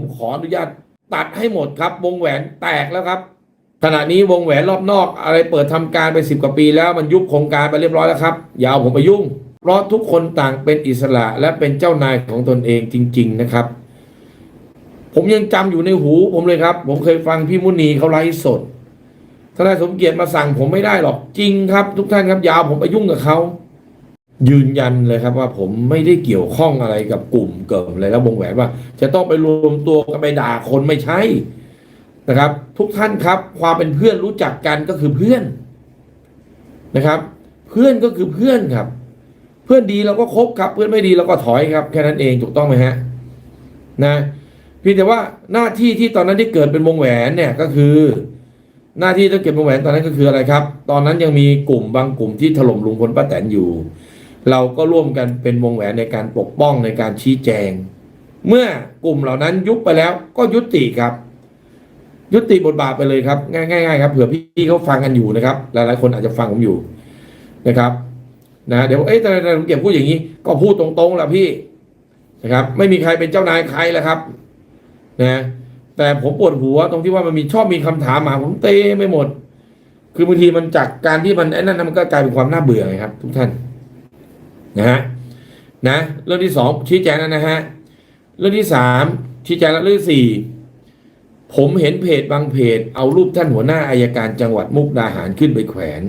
ผมขออนุญาตตัดให้หมดครับวงแหวนแตกแล้วครับขณะนี้วงแหวนรอบนอกอะไรเปิดทำการไปสิบกว่าปีแล้วมันยุบโครงการไปเรียบร้อยแล้วครับอย่าเอาผมไปยุ่ง เพราะทุกคนต่างเป็นอิสระและเป็นเจ้านายของตนเองจริง ๆนะครับ ผมยังจำอยู่ในหูผมเลยครับ ผมเคยฟังพี่มุนีเขาไลฟ์สดทนายสมเกียรติมาสั่งผมไม่ได้หรอกจริงครับ ทุกท่านครับอยาวผมไปยุ่งกับเขา ยืนยันเลยครับว่าผมไม่ได้เกี่ยวข้องอะไรกับกลุ่มเกิดอะไรแล้ววงแหวนว่า จะต้องไปรวมตัวกันไปด่าคนไม่ใช่นะครับ ทุกท่านครับ ความเป็นเพื่อนรู้จักกันก็คือเพื่อนนะครับ เพื่อนก็คือเพื่อนครับ เพื่อนดีเราก็คบครับ เพื่อนไม่ดีเราก็ถอยครับแค่นั้นเองถูกต้องไหมฮะนะเพียงแต่ว่าหน้าที่ที่ตอนนั้นที่เกิดเป็นวงแหวนเนี่ยก็คือ หน้าที่ที่เกิดวงแหวนตอนนั้นก็คืออะไรครับ ตอนนั้นยังมีกลุ่มบางกลุ่มที่ถล่มลุงพลป้าแตนอยู่ เราก็ร่วมกันเป็นวงแหวนในการปกป้องในการชี้แจง เมื่อกลุ่มเหล่านั้นยุบไปแล้วก็ยุติครับ ยุติบทบาทไปเลยครับ ง่ายๆครับเผื่อพี่เขาฟังกันอยู่นะครับ หลายๆคนอาจจะฟังผมอยู่นะครับนะเดี๋ยวเอ๊ะทำไมผมเก็บพูดอย่างนี้ ก็พูดตรงๆแหละพี่นะครับ ไม่มีใครเป็นเจ้านายใครแล้วครับนะแต่ผมปวดหัวตรงที่ว่ามันมีชอบมีคำถามมาผมเต้ไม่หมด คือบางทีมันจากการที่มันไอ้นั่นนะมันก็กลายเป็นความน่าเบื่อไงครับ ทุกท่าน นะฮะนะเรื่องที่สองชี้แจงแล้วนะฮะเรื่องที่สามชี้แจงแล้วเรื่องที่สี่ผมเห็นเพจบางเพจ เอารูปท่านหัวหน้าอายการจังหวัดมุกดาหารขึ้นไปแขวน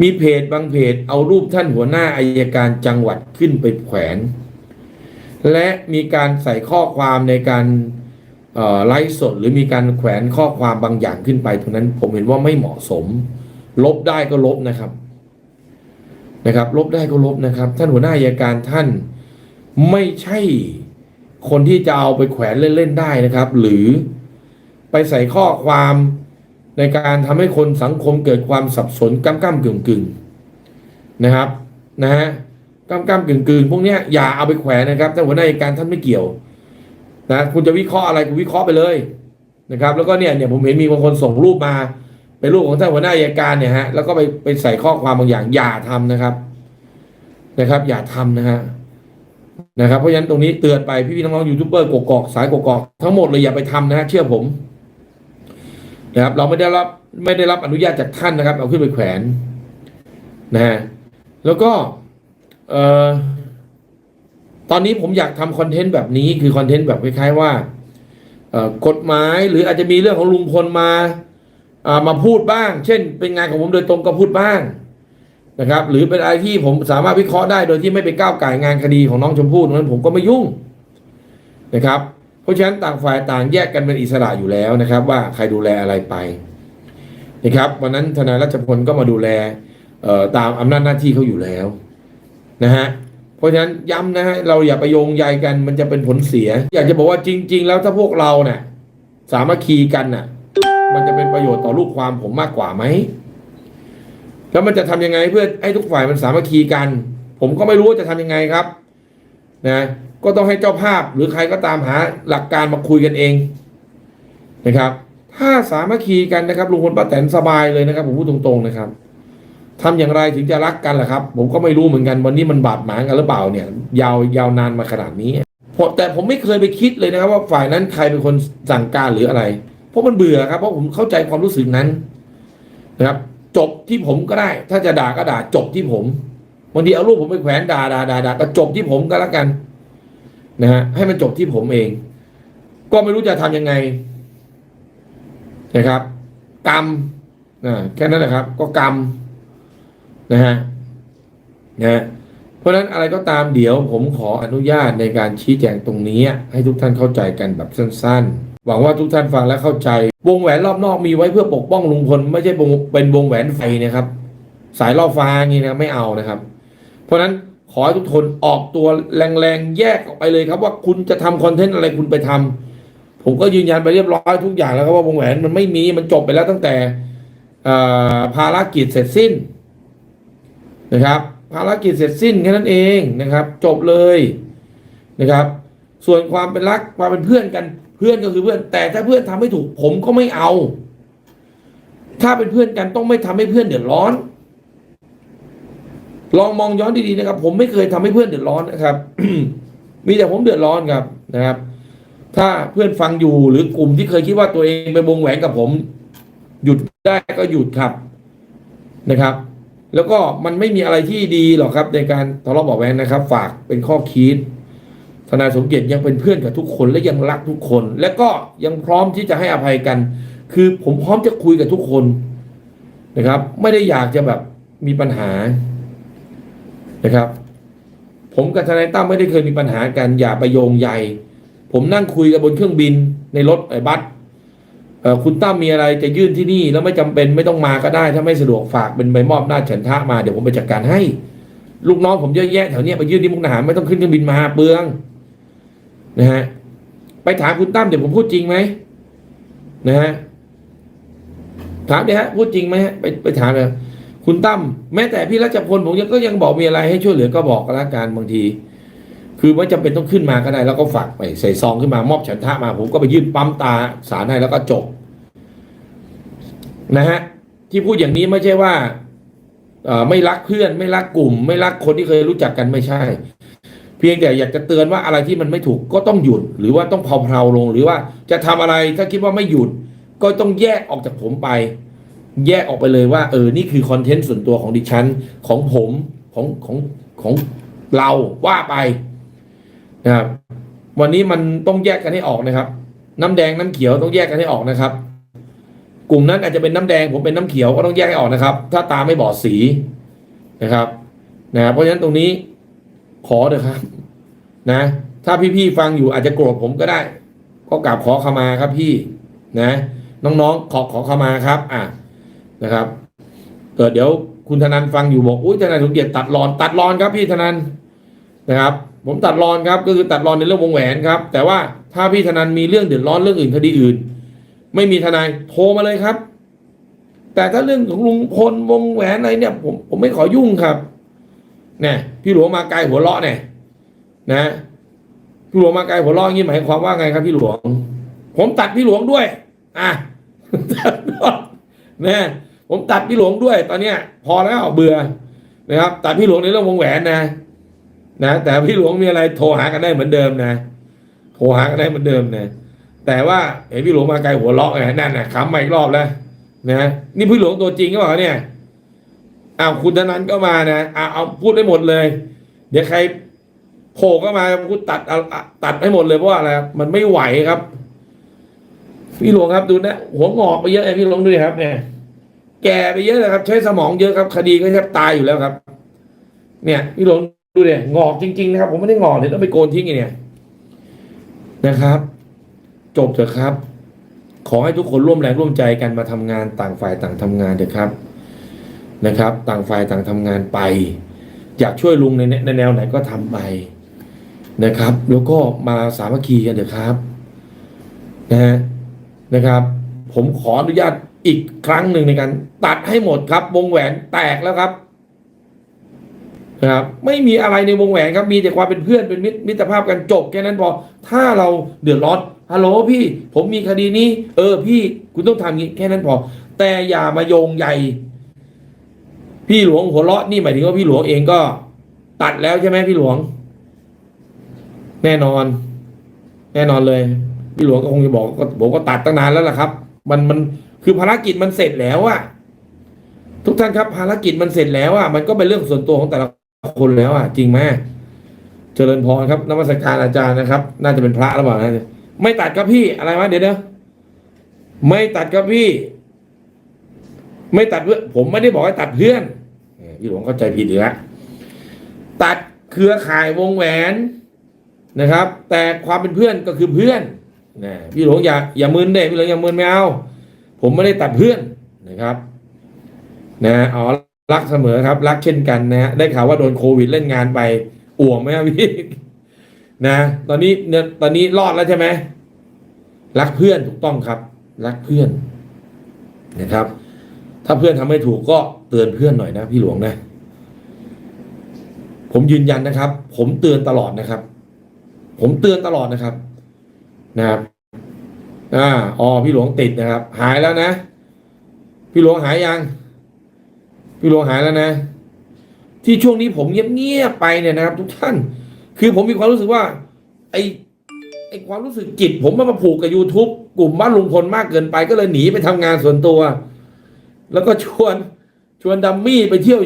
มีเพจบางเพจ เอารูปท่านหัวหน้าอายการจังหวัดขึ้นไปแขวน และมีการใส่ข้อความในการไลฟ์สดหรือมีการแขวนข้อความบางอย่างขึ้นไปตรงนั้นผมเห็นว่าไม่เหมาะสม ลบได้ก็ลบนะครับ นะครับ ลบได้ก็ลบนะครับ ท่านหัวหน้าอัยการท่านไม่ใช่คนที่จะเอาไปแขวนเล่นๆได้นะครับ หรือไปใส่ข้อความในการทำให้คนสังคมเกิดความสับสนก้ำก้ำกึ่งกึ่งนะครับนะฮะก้ำก้ำกึ่งกึ่งพวกเนี้ยอย่าเอาไปแขวนนะครับท่านหัวหน้าการท่านไม่เกี่ยวนะคุณจะวิเคราะห์อะไรคุณวิเคราะห์ไปเลยนะครับ แล้วก็เนี่ยเนี่ยผมเห็นมีบางคนส่งรูปมา เป็นรูปของท่านหัวหน้าอัยการเนี่ยฮะแล้วก็ไปไปใส่ข้อความบางอย่างอย่าทำนะครับนะครับ อย่าทำนะฮะนะครับ เพราะฉะนั้นตรงนี้เตือนไปพี่ๆน้องๆยูทูบเบอร์กกอกสายกกอกทั้งหมดเลยอย่าไปทำนะฮะเชื่อผมนะครับ เราไม่ได้รับไม่ได้รับอนุญาตจากท่านนะครับ เอาขึ้นไปแขวนนะฮะแล้วก็เอ่อตอนนี้ผมอยากทำคอนเทนต์แบบนี้คือคอนเทนต์แบบคล้ายๆว่า กฎหมายหรืออาจจะมีเรื่องของลุงพลมา มาพูดบ้าง เช่น เป็นงานของผมโดยตรงก็พูดบ้างนะครับ หรือเป็นอะไรที่ผมสามารถวิเคราะห์ได้โดยที่ไม่ไปก้าวไก่งานคดีของน้องชมพู่นั้นผมก็ไม่ยุ่งนะครับ เพราะฉะนั้นต่างฝ่ายต่างแยกกันเป็นอิสระอยู่แล้วนะครับ ว่าใครดูแลอะไรไปนะครับวันนั้นทนายรัชพลก็มาดูแลตามอำนาจหน้าที่เขาอยู่แล้วนะฮะเพราะฉะนั้นย้ำนะฮะเราอย่าไปโยงใยกันมันจะเป็นผลเสีย อยากจะบอกว่าจริง ๆ แล้วถ้าพวกเราเนี่ยสามัคคีกันน่ะ มันจะเป็นประโยชน์ต่อลูกความผมมากกว่าไหมแล้วมันจะทำยังไงเพื่อให้ทุกฝ่ายมันสามัคคีกัน ผมก็ไม่รู้ว่าจะทำยังไงครับนะก็ต้องให้เจ้าภาพหรือใครก็ตามหาหลักการมาคุยกันเองนะครับ ถ้าสามัคคีกันนะครับลุงพลป้าแตนสบายเลยนะครับ ผมพูดตรงๆนะครับทำอย่างไรถึงจะรักกันล่ะครับ ผมก็ไม่รู้เหมือนกันวันนี้มันบาดหมางกันหรือเปล่าเนี่ย ยาวยาวนานมาขนาดนี้แต่ผมไม่เคยไปคิดเลยนะครับ ว่าฝ่ายนั้นใครเป็นคนสั่งการหรืออะไร เพราะมันเบื่อครับ เพราะผมเข้าใจความรู้สึกนั้นนะครับ จบที่ผมก็ได้ ถ้าจะด่าก็ด่าจบที่ผมบางทีเอารูปผมไปแขวนด่าด่าด่าด่าก็จบที่ผมก็แล้วกันนะฮะให้มันจบที่ผมเอง ก็ไม่รู้จะทำยังไงนะครับ กรรมนะแค่นั้นแหละครับ ก็กรรมนะฮะนะฮะเพราะฉะนั้นอะไรก็ตามเดี๋ยวผมขออนุญาตในการชี้แจงตรงนี้ ให้ทุกท่านเข้าใจกันแบบสั้น ๆ หวังว่าทุกท่านฟังและเข้าใจ วงแหวนรอบนอกมีไว้เพื่อปกป้องลุงพลไม่ใช่วงเป็นวงแหวนไฟนะครับ สายล่อฟ้างี้นะไม่เอานะครับ เพราะฉะนั้นขอให้ทุกคนออกตัวแรงๆแยกออกไปเลยครับ ว่าคุณจะทำคอนเทนต์อะไรคุณไปทำผมก็ยืนยันไปเรียบร้อยทุกอย่างแล้วครับว่าวงแหวนมันไม่มีมันจบไปแล้วตั้งแต่ภารกิจเสร็จสิ้นนะครับ ภารกิจเสร็จสิ้นแค่นั้นเองนะครับ จบเลยนะครับ ส่วนความเป็นรักความเป็นเพื่อนกัน เพื่อนก็คือเพื่อน แต่ถ้าเพื่อนทำไม่ถูก ผมก็ไม่เอา ถ้าเป็นเพื่อนกันต้องไม่ทำให้เพื่อนเดือดร้อน ลองมองย้อนดีๆนะครับ ผมไม่เคยทำให้เพื่อนเดือดร้อนนะครับมีแต่ผมเดือดร้อนครับนะครับ ถ้าเพื่อนฟังอยู่หรือกลุ่มที่เคยคิดว่าตัวเองไปวงแหวนกับผม หยุดได้ก็หยุดครับนะครับ แล้วก็มันไม่มีอะไรที่ดีหรอกครับ ในการทะเลาะเบาะแวงนะครับ ฝากเป็นข้อคิด ทนายสมเกียรติยังเป็นเพื่อนกับทุกคนและยังรักทุกคน และก็ยังพร้อมที่จะให้อภัยกัน คือผมพร้อมจะคุยกับทุกคนนะครับ ไม่ได้อยากจะแบบมีปัญหานะครับ ผมกับทนายตั้มไม่ได้เคยมีปัญหากัน อย่าไปโยงใยผมนั่งคุยกับบนเครื่องบินในรถไอ้บัสคุณตั้มมีอะไรจะยื่นที่นี่ แล้วไม่จำเป็นไม่ต้องมาก็ได้ ถ้าไม่สะดวกฝากเป็นใบมอบหน้าฉันทะมาเดี๋ยวผมไปจัดการให้ ลูกน้องผมเยอะแยะแถวเนี้ยไปยื่นที่มุกดาหารไม่ต้องขึ้นเครื่องบินมาเปลือง นะฮะไปถามคุณตั้มเดี๋ยวผมพูดจริงไหมนะฮะถามเดี๋ยวฮะพูดจริงไหมฮะไปไปถามเลยคุณตั้มแม้แต่พี่รัชพลผมยังก็ยังบอกมีอะไรให้ช่วยเหลือก็บอกกันละกันบางที คือไม่จำเป็นต้องขึ้นมาก็ได้ แล้วก็ฝากไปใส่ซองขึ้นมามอบฉันทะมา ผมก็ไปยื่นปั๊มตาสารให้แล้วก็จบ นะฮะที่พูดอย่างนี้ไม่ใช่ว่าไม่รักเพื่อน ไม่รักกลุ่ม ไม่รักคนที่เคยรู้จักกันไม่ใช่ พียงแต่อยากจะเตือนว่าอะไรที่มันไม่ถูกก็ต้องหยุด หรือว่าต้องเพลาๆลง หรือว่าจะทำอะไรถ้าคิดว่าไม่หยุด ก็ต้องแยกออกจากผมไป แยกออกไปเลยว่า เออนี่คือคอนเทนต์ส่วนตัวของดิฉันของผมของของของเราว่าไปนะครับวันนี้มันต้องแยกกันให้ออกนะครับ น้ำแดงน้ำเขียวต้องแยกกันให้ออกนะครับ กลุ่มนั้นอาจจะเป็นน้ำแดงผมเป็นน้ำเขียวก็ต้องแยกให้ออกนะครับ ถ้าตาไม่บอดสีนะครับนะเพราะฉะนั้นตรงนี้ ขอเถอะครับ นะ ถ้าพี่ๆฟังอยู่อาจจะโกรธผมก็ได้ ก็กราบขอขมาครับพี่ นะ น้องๆ ขอขอขมาครับ อะนะครับ เกิดเดี๋ยวคุณธนันฟังอยู่บอกอุ้ยธนันสมเกียรติตัดรอนตัดรอนครับพี่ธนันนะครับ ผมตัดรอนครับ ก็คือตัดรอนในเรื่องวงแหวนครับ แต่ว่าถ้าพี่ธนันมีเรื่องเดือดร้อนเรื่องอื่นคดีอื่น ไม่มีทนายโทรมาเลยครับ แต่ถ้าเรื่องของลุงพลวงแหวนอะไรเนี่ย ผมผมไม่ขอยุ่งครับ นี่ยพี่หลวงมาไกลหัวเราะเนี่ยนะพี่หลวงมาไกลหัวเราะงี้หมายความว่าไงครับพี่หลวง ผมตัดพี่หลวงด้วย อะตัดด้วยนะผมตัดพี่หลวงด้วย ตอนเนี้ย พอแล้วเบื่อนะครับตัดพี่หลวงในเรื่องวงแหวนนะนะแต่พี่หลวงมีอะไรโทรหากันได้เหมือนเดิมนะโทรหากันได้เหมือนเดิมนะแต่ว่าเห็นพี่หลวงมาไกลหัวเราะไงนั่นน่ะขำมาอีกรอบแล้วนะนี่พี่หลวงตัวจริงก็บอกเนี่ย อ้าวคุณธนันก็มานะเอาเอาพูดได้หมดเลย เดี๋ยวใครโผล่ก็มาพูดตัดเอาตัดให้หมดเลยเพราะว่าอะไรครับมันไม่ไหวครับ พี่หลวงครับดูนะหัวงอกไปเยอะไอ้พี่หลวงดูดิครับเนี่ย แก่ไปเยอะเลยครับ ใช้สมองเยอะครับ คดีก็แทบตายอยู่แล้วครับ เนี่ย พี่หลวงดูดิงอกจริง ๆ นะครับ ผมไม่ได้งอกเลยต้องไปโกนทิ้งไงเนี่ยนะครับ จบเถอะครับ ขอให้ทุกคนร่วมแรงร่วมใจกันมาทำงานต่างฝ่ายต่างทำงานเถอะครับ นะครับ ต่างฝ่ายต่างทำงานไป อยากช่วยลุงในในแนวไหนก็ทำไปนะครับ แล้วก็มาสามัคคีกันเถอะครับนะฮะนะครับ ผมขออนุญาตอีกครั้งหนึ่งในการตัดให้หมดครับ วงแหวนแตกแล้วครับนะครับไม่มีอะไรในวงแหวนครับมีแต่ความเป็นเพื่อนเป็นมิตรมิตรภาพกันจบแค่นั้นพอถ้าเราเดือดร้อนฮัลโหลพี่ ผมมีคดีนี้ เออพี่คุณต้องทำงี้แค่นั้นพอ แต่อย่ามาโยงใย พี่หลวงหัวเราะนี่หมายถึงว่าพี่หลวงเองก็ตัดแล้วใช่ไหมพี่หลวง แน่นอน แน่นอนเลย พี่หลวงก็คงจะบอกก็ผมก็ตัดตั้งนานแล้วล่ะครับ มันมันคือภารกิจมันเสร็จแล้วอะทุกท่านครับ ภารกิจมันเสร็จแล้วอะมันก็เป็นเรื่องส่วนตัวของแต่ละคนแล้วอะจริงไหมเจริญพรครับนมัสการอาจารย์นะครับ น่าจะเป็นพระหรือเปล่านะไม่ตัดครับพี่อะไรวะเดี๋ยวเดี๋ยวไม่ตัดครับพี่ ไม่ตัดเพื่อนผมไม่ได้บอกให้ตัดเพื่อนพี่หลวงเข้าใจผิดอีกแล้วตัดเครือข่ายวงแหวนนะครับ แต่ความเป็นเพื่อนก็คือเพื่อนนะพี่หลวงอย่าอย่ามึนเด้พี่หลวงอย่ามึนไม่เอาผมไม่ได้ตัดเพื่อนนะครับนะอ๋อรักเสมอครับ รักเช่นกันนะฮะได้ข่าวว่าโดนโควิดเล่นงานไปอ่วมไหมพี่นะ ตอนนี้เนี่ยตอนนี้รอดแล้วใช่ไหมรักเพื่อนถูกต้องครับ รักเพื่อนนะครับ ถ้าเพื่อนทำไม่ถูกก็เตือนเพื่อนหน่อยนะพี่หลวงนะ ผมยืนยันนะครับ ผมเตือนตลอดนะครับ ผมเตือนตลอดนะครับนะครับอ่าอ๋อพี่หลวงติดนะครับ หายแล้วนะ พี่หลวงหายยัง พี่หลวงหายแล้วนะ ที่ช่วงนี้ผมเงียบๆไปเนี่ยนะครับ ทุกท่าน คือผมมีความรู้สึกว่า ไอไอความรู้สึกจิต ผมมันมาผูกกับ YouTube กลุ่มบ้านลุงพลมากเกินไปก็เลยหนีไปทำงานส่วนตัว แล้วก็ชวนชวนดัมมี่ไปเที่ยว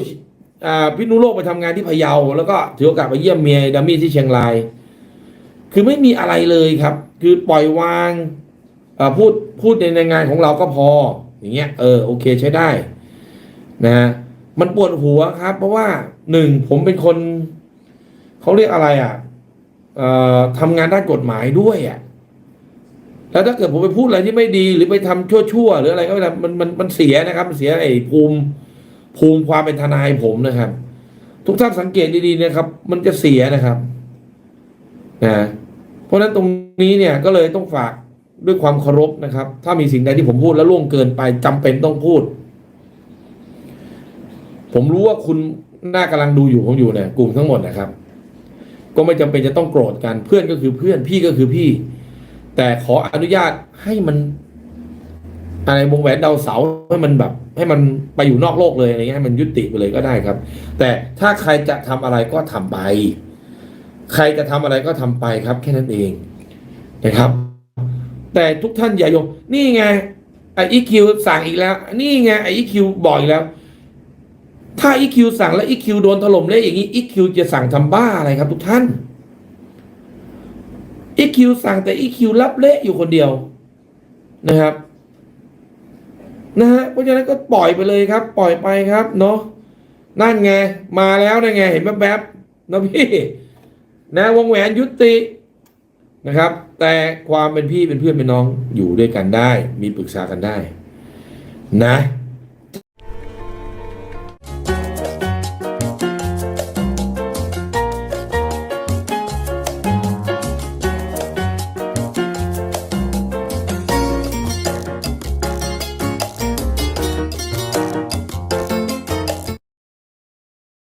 พิษณุโลกไปทำงานที่พะเยา แล้วก็ถือโอกาสไปเยี่ยมเมียดัมมี่ที่เชียงราย คือไม่มีอะไรเลยครับ คือปล่อยวางพูดพูดในในงานของเราก็พอ อย่างเงี้ยเออโอเคใช้ได้ นะ มันปวดหัวครับ เพราะว่าหนึ่งผมเป็นคนเขาเรียกอะไรอะเอ่อทำงานด้านกฎหมายด้วยอะ แล้วถ้าเกิดผมไปพูดอะไรที่ไม่ดีหรือไปทำชั่วๆหรืออะไรก็แล้วมันมันมันเสียนะครับมันเสียไอ้ภูมิภูมิความเป็นทนายผมนะครับ ทุกท่านสังเกตดีๆนะครับ มันจะเสียนะครับนะเพราะฉะนั้นตรงนี้เนี่ยก็เลยต้องฝากด้วยความเคารพนะครับ ถ้ามีสิ่งใดที่ผมพูดแล้วล่วงเกินไปจำเป็นต้องพูด ผมรู้ว่าคุณน่ากำลังดูอยู่ผมอยู่เนี่ยกลุ่มทั้งหมดนะครับ ก็ไม่จำเป็นจะต้องโกรธกัน เพื่อนก็คือเพื่อนพี่ก็คือพี่ แต่ขออนุญาตให้มัน อะไรวงแหวนดาวเสาให้มันแบบ ให้มันไปอยู่นอกโลกเลยอะไรเงี้ยให้มันยุติไปเลยก็ได้ครับ แต่ถ้าใครจะทำอะไรก็ทำไป ใครจะทำอะไรก็ทำไปครับ แค่นั้นเองนะครับ แต่ทุกท่านอย่าโยงนี่ไงไออีคิวสั่งอีกแล้ว นี่ไงไออีคิวบอกอีกแล้ว ถ้า EQ สั่งแล้ว EQ โดนถล่มเละอย่างนี้ EQ จะสั่งทำบ้าอะไรครับ ทุกท่าน EQ สั่งแต่ EQ รับเละอยู่คนเดียวนะครับนะฮะเพราะฉะนั้นก็ปล่อยไปเลยครับ ปล่อยไปครับเนาะนั่นไง มาแล้วนะไง เห็นแป๊บๆนะพี่นะวงแหวนยุตินะครับ แต่ความเป็นพี่เป็นเพื่อนเป็นน้องอยู่ด้วยกันได้ มีปรึกษากันได้ นะ